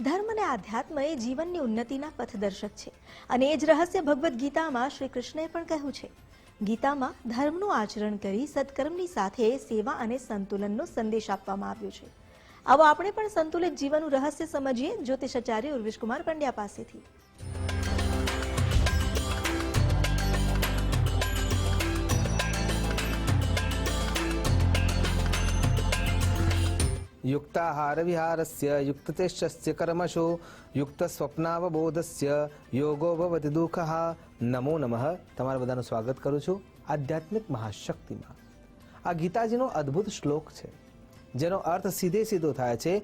ધર્મ અને આધ્યાત્મ એ જીવનની ઉન્નતિના પથદર્શક છે. અને એ જ રહસ્ય ભગવદ્ ગીતામાં શ્રી કૃષ્ણએ પણ કહ્યું છે. ગીતામાં ધર્મનું આચરણ કરી સત્કર્મની સાથે સેવા અને સંતુલનનો સંદેશ આપવામાં આવ્યો છે. આવો આપણે પણ સંતુલિત જીવનનું રહસ્ય સમજીએ, જ્યોતિષાચાર્ય ઉર્વિશકુમાર પંડ્યા પાસેથી. યુક્તાહાર વિહારસ્ય યુક્તચેષ્ટસ્ય કર્મશો યુક્ત સ્વપ્નાવબોધસ્ય યોગો ભવતિ દુઃખ નમો નમઃ તમારા બધાનું સ્વાગત કરું છું આધ્યાત્મિક મહાશક્તિમાં. આ ગીતાજીનો અદ્ભુત શ્લોક છે, જેનો અર્થ સીધે સીધો થાય છે,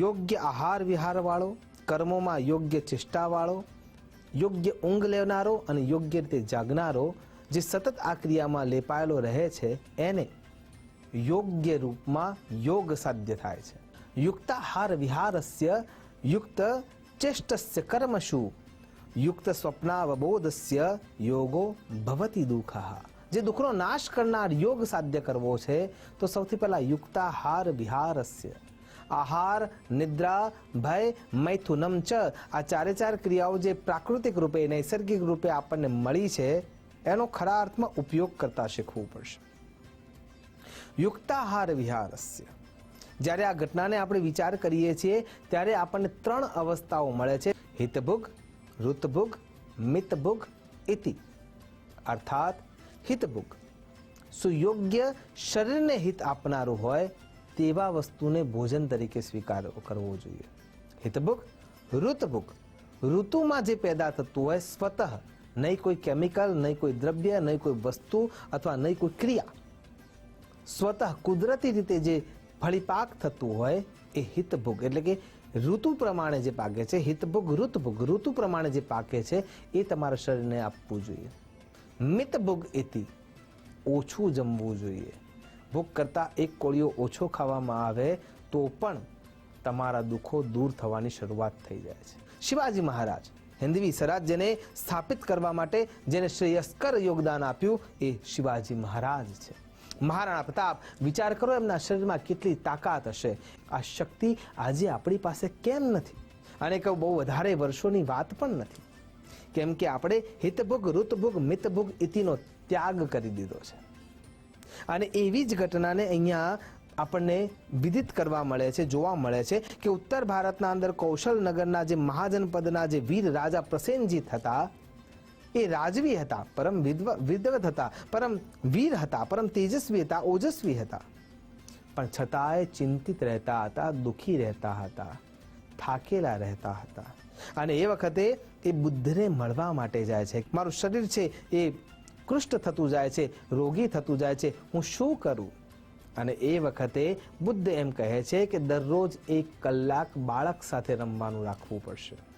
યોગ્ય આહાર વિહારવાળો કર્મોમાં યોગ્ય ચેષ્ટાવાળો, યોગ્ય ઊંઘ લેનારો અને યોગ્ય રીતે જાગનારો, જે સતત આ ક્રિયામાં લેપાયેલો રહે છે, એને યોગ્ય રૂપમાં યોગ સાધ્ય થાય છે. યુક્તાહાર વિહારસ્ય યુક્ત ચેષ્ટસ્ય કર્મશુ. યુક્ત સ્વપ્નાવબોધસ્ય યોગો ભવતી દુઃખ. જે દુઃખનો નાશ કરનાર યોગ સાધ્ય કરવો છે, તો સૌથી પહેલાં યુક્તાહાર વિહારસ્ય. આહાર, નિદ્રા, ભય, મૈથુનમ ચ આ ચારે ચાર ક્રિયાઓ જે પ્રાકૃતિક રૂપે, નૈસર્ગિક રૂપે આપણને મળી છે, એનો ખરા અર્થમાં ઉપયોગ કરતા શીખવું પડશે. યુક્તાહાર વિહારસ્ય. જ્યારે આ ઘટનાને આપણે વિચાર કરીએ છીએ, ત્યારે આપણને ત્રણ અવસ્થાઓ મળે છે. હિતભુગ, ઋતભુગ, મિતભુગ, ઇતિ. અર્થાત, હિતભુગ. સુયોગ્ય શરીરને હિત આપનારું હોય, તેવા વસ્તુને ભોજન તરીકે સ્વીકાર કરવો જોઈએ. હિતભુગ, ઋતભુગ. ઋતુમાં જે પેદા થતું હોય, સ્વતઃ. નહીં કોઈ કેમિકલ, નહીં કોઈ દ્રવ્ય, નહીં કોઈ વસ્તુ અથવા નહીં કોઈ ક્રિયા. સ્વતઃ કુદરતી રીતે જે ફળીપાક થતું હોય એ હિતભોગ, એટલે કે ઋતુ પ્રમાણે જે પાકે છે, હિતભોગ, ઋતભોગ, ઋતુ પ્રમાણે જે પાકે છે, એ તમારા શરીરને આપવું જોઈએ. મિતભોગ એથી ઓછું જમવું જોઈએ. ભોગ કરતાં એક કોળીઓ ઓછો ખાવામાં આવે તો પણ તમારા દુઃખો દૂર થવાની શરૂઆત થઈ જાય છે. શિવાજી મહારાજ હિન્દવી સ્વરાજ્યને સ્થાપિત કરવા માટે જેને શ્રેયસ્કર યોગદાન આપ્યું એ શિવાજી મહારાજ છે. મહારાણા પ્રતાપ, વિચાર કરો એમના શરીરમાં કેટલી તાકાત હશે. આ શક્તિ આજે આપણી પાસે કેમ નથી? અને કહું, બહુ વધારે વર્ષોની વાત પણ નથી. કેમ કે આપણે હિતભોગ, ઋતભોગ, મિતભોગ ઇતિનો ત્યાગ કરી દીધો છે. અને એવી જ ઘટનાને અહીંયા આપણને વિદિત કરવા મળે છે, જોવા મળે છે કે ઉત્તર ભારતના અંદર કૌશલનગરના જે મહાજનપદના જે વીર રાજા પ્રસેનજીત હતા એ રાજવી હતા, પરમ વિદવત હતા, પરમ વીર હતા, પરમ તેજસ્વી હતા, ઓજસ્વી હતા. પણ છતાંય ચિંતિત રહેતા હતા, દુઃખી રહેતા હતા, થાકેલા રહેતા હતા. અને એ વખતે એ બુદ્ધને મળવા માટે જાય છે. મારું શરીર છે એ કૃષ્ટ થતું જાય છે, રોગી થતું જાય છે, હું શું કરું? અને એ વખતે બુદ્ધ એમ કહે છે કે દરરોજ એક કલાક બાળક સાથે રમવાનું રાખવું પડશે.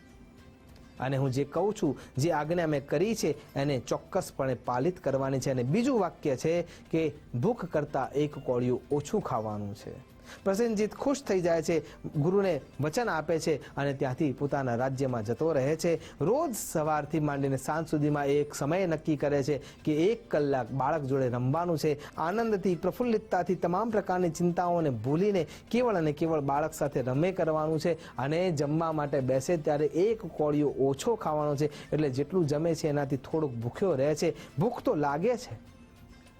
અને હું જે કહું છું, જે આજ્ઞા મેં કરી છે, એને ચોક્કસપણે પાલિત કરવાની છે. અને બીજું વાક્ય છે કે ભૂખ કરતાં એક કોળિયું ઓછું ખાવાનું છે. પ્રસેનજીત ખુશ થઈ જાય છે, ગુરુને વચન આપે છે અને ત્યાંથી પોતાના રાજ્યમાં જતો રહે છે. રોજ સવારથી માંડીને સાંજ સુધીમાં એક સમય નક્કી કરે છે કે એક કલાક બાળક જોડે રમવાનું છે. આનંદથી, પ્રફુલ્લિતતાથી તમામ પ્રકારની ચિંતાઓને ભૂલીને કેવળ અને કેવળ બાળક સાથે રમે કરવાનું છે અને જમવા માટે બેસે ત્યારે એક કોળિયો ઓછો ખાવાનો છે. એટલે જેટલું જમે છે એનાથી થોડુંક ભૂખ્યો રહે છે. ભૂખ તો લાગે છે.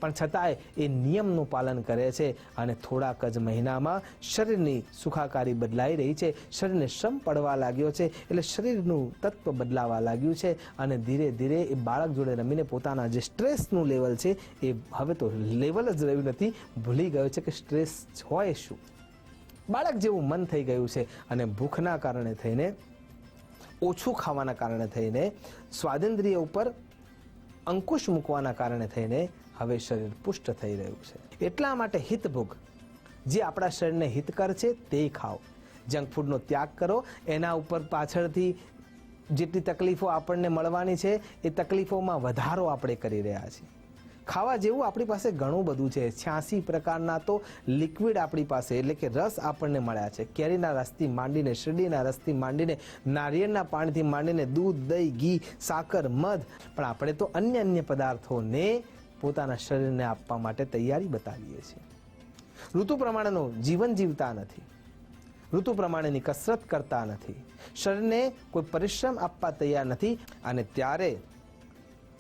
પણ છતાંય એ નિયમનું પાલન કરે છે અને થોડાક જ મહિનામાં શરીરની સુખાકારી બદલાઈ રહી છે. શરીરને શ્રમ પડવા લાગ્યો છે એટલે શરીરનું તત્વ બદલાવા લાગ્યું છે અને ધીરે ધીરે એ બાળક જોડે રમીને પોતાના જે સ્ટ્રેસનું લેવલ છે એ હવે તો લેવલ જ રહ્યું નથી. ભૂલી ગયો છે કે સ્ટ્રેસ હોય શું? બાળક જેવું મન થઈ ગયું છે અને ભૂખના કારણે થઈને, ઓછું ખાવાના કારણે થઈને સ્વાતંત્ર્ય ઉપર અંકુશ મૂકવાના કારણે થઈને હવે શરીર પુષ્ટ થઈ રહ્યું છે. એટલા માટે હિતભોગ. જે આપણા શરીરને હિતકર છે તે ખાઓ. જંક ફૂડનો ત્યાગ કરો. એના ઉપર પાછળથી જેટલી તકલીફો આપણને મળવાની છે, એ તકલીફોમાં વધારો આપણે કરી રહ્યા છીએ. ખાવા જેવું આપણી પાસે ઘણું બધું છે. છ્યાસી પ્રકારના તો લિક્વિડ આપણી પાસે, એટલે કે રસ આપણને મળ્યા છે. કેરીના રસથી માંડીને, શેરડીના રસથી માંડીને, નારિયેળના પાણીથી માંડીને દૂધ, દહીં, ઘી, સાકર, મધ. પણ આપણે તો અન્ય અન્ય પદાર્થોને પોતાના શરીરને આપવા માટે તૈયારી બતાવીએ છીએ. ઋતુ પ્રમાણેનું જીવન જીવતા નથી. ઋતુ પ્રમાણેની કસરત કરતા નથી. શરીરને કોઈ પરિશ્રમ આપવા તૈયાર નથી અને ત્યારે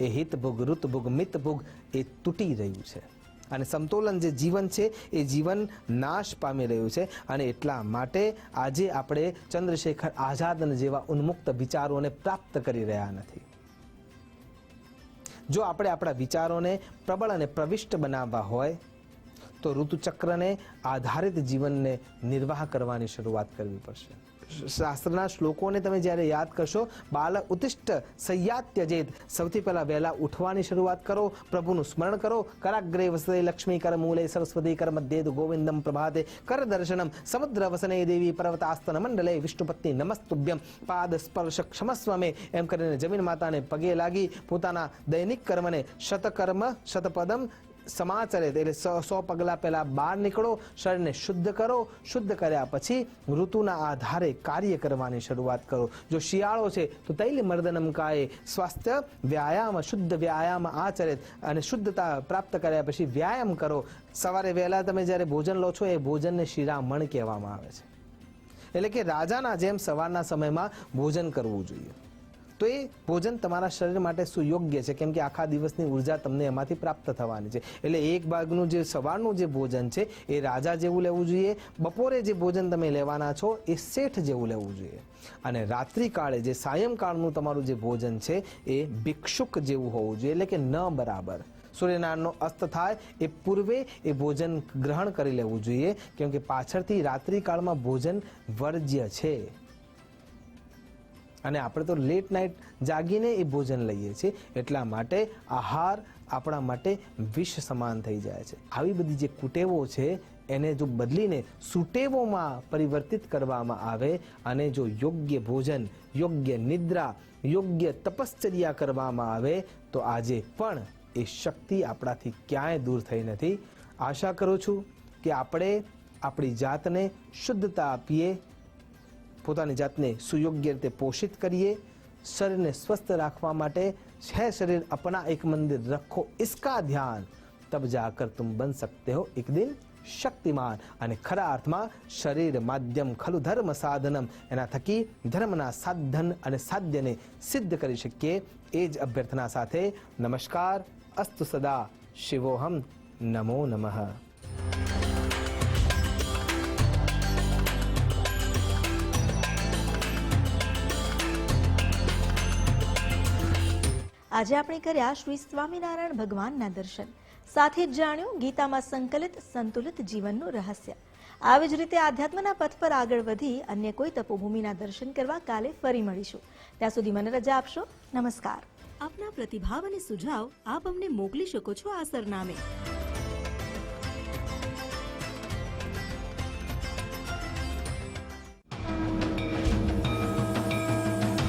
એ હિતભોગ, ઋતભોગ, મિતભોગ એ તૂટી રહ્યું છે. અને સમતોલન જે જીવન છે એ જીવન નાશ પામી રહ્યું છે અને એટલા માટે આજે આપણે ચંદ્રશેખર આઝાદ જેવા ઉન્મુક્ત વિચારોને પ્રાપ્ત કરી રહ્યા નથી. જો આપણે આપણા વિચારોને પ્રબળ અને પ્રવિષ્ટ બનાવવા હોય, તો ઋતુચક્રને આધારિત જીવનને નિર્વાહ કરવાની શરૂઆત કરવી પડશે. શાસ્ત્રના શ્લોકોને તમે જ્યારે યાદ કરશો બાલ ઉત્તિષ્ટ સૈયાત્યજેત સૌથી પહેલા વહેલા ઉઠવાની શરૂઆત કરો, પ્રભુનું સ્મરણ કરો. કરાગ્રે વસતે લક્ષ્મી કર મૂલે સરસ્વતી કર મધ્યેદ ગોવિંદમ પ્રભાતે કર દર્શનમ. સમુદ્ર વસને દેવી પર્વતાસ્તન મંડલે વિષ્ણુપત્ની નમસ્તુભ્યમ. પાદ સ્પર્શ ક્ષમસ્વમે. એમ કરીને જમીન માતાને પગે લાગી પોતાના દૈનિક કર્મને શતકર્મ, શતપદમ સમાચરે એટલે સો પગલા પહેલા બહાર નીકળો, શરીરને શુદ્ધ કરો, શુદ્ધ કર્યા પછી ઋતુના આધારે કાર્ય કરવાની શરૂઆત કરો. જો શિયાળો છે, તો તૈલ મર્દનમ કાયે સ્વાસ્થ્ય વ્યાયામ, શુદ્ધ વ્યાયામ આચરે અને શુદ્ધતા પ્રાપ્ત કર્યા પછી વ્યાયામ કરો. સવારે વહેલા તમે જ્યારે ભોજન લો છો, એ ભોજનને શિરામણ કહેવામાં આવે છે. એટલે કે રાજાના જેમ સવારના સમયમાં ભોજન કરવું જોઈએ. તો એ ભોજન તમારા શરીર માટે સુયોગ્ય છે. કેમ કે આખા દિવસની ઊર્જા તમને એમાંથી પ્રાપ્ત થવાની છે. એટલે એક ભાગનું જે સવારનું જે ભોજન છે, એ રાજા જેવું લેવું જોઈએ, બપોરે જે ભોજન તમે લેવાના છો, એ શેઠ જેવું લેવું જોઈએ. અને રાત્રિકાળે જે સાયંકાળનું તમારું જે ભોજન છે, એ ભિક્ષુક જેવું હોવું જોઈએ. એટલે કે ન બરાબર. સૂર્યનારાયણનો અસ્ત થાય, એ પૂર્વે એ ભોજન ગ્રહણ કરી લેવું જોઈએ. કેમ કે પાછળથી રાત્રિકાળમાં ભોજન વર્જ્ય છે. અને આપણે તો લેટ નાઇટ જાગીને એ ભોજન લઈએ છીએ. એટલા માટે આહાર આપણા માટે વિષ સમાન થઈ જાય છે. આવી બધી જે કુટેવો છે, એને જો બદલીને સુટેવોમાં પરિવર્તિત કરવામાં આવે અને જો યોગ્ય ભોજન, યોગ્ય નિદ્રા, યોગ્ય તપશ્ચર્યા કરવામાં આવે, તો આજે પણ એ શક્તિ આપણાથી ક્યાંય દૂર થઈ નથી. આશા કરું છું કે આપણે આપણી જાતને શુદ્ધતા આપીએ પોતાની જાતને સુયોગ્ય રીતે પોષિત કરીએ શરીરને સ્વસ્થ રાખવા માટે है शरीर अपना एक मंदिर रखो इसका ધ્યાન તબ જાકર તુમ બન सकते हो એક દિન શક્તિમાન અને ખરા અર્થમાં શરીર માધ્યમ ખલુ ધર્મ સાધનમ એના થકી ધર્મના સાધન અને સાધ્યને સિદ્ધ કરી શકીએ એ જ અભ્યર્થના સાથે નમસ્કાર અસ્તુ સદા શિવોહમ નમો નમઃ આજે આપણે કર્યા શ્રી સ્વામિનારાયણ ભગવાનના દર્શન. સાથે જ જાણ્યું, ગીતામાં સંકલિત, સંતુલિત જીવનનું રહસ્ય. આવી જ રીતે આધ્યાત્મના પથ પર આગળ વધી અન્ય કોઈ તપોભૂમિના દર્શન કરવા કાલે ફરી મળીશું. ત્યાં સુધી મને રજા આપશો. નમસ્કાર. આપના પ્રતિભાવ અને સુઝાવ આપ અમને મોકલી શકો છો આ સરનામે.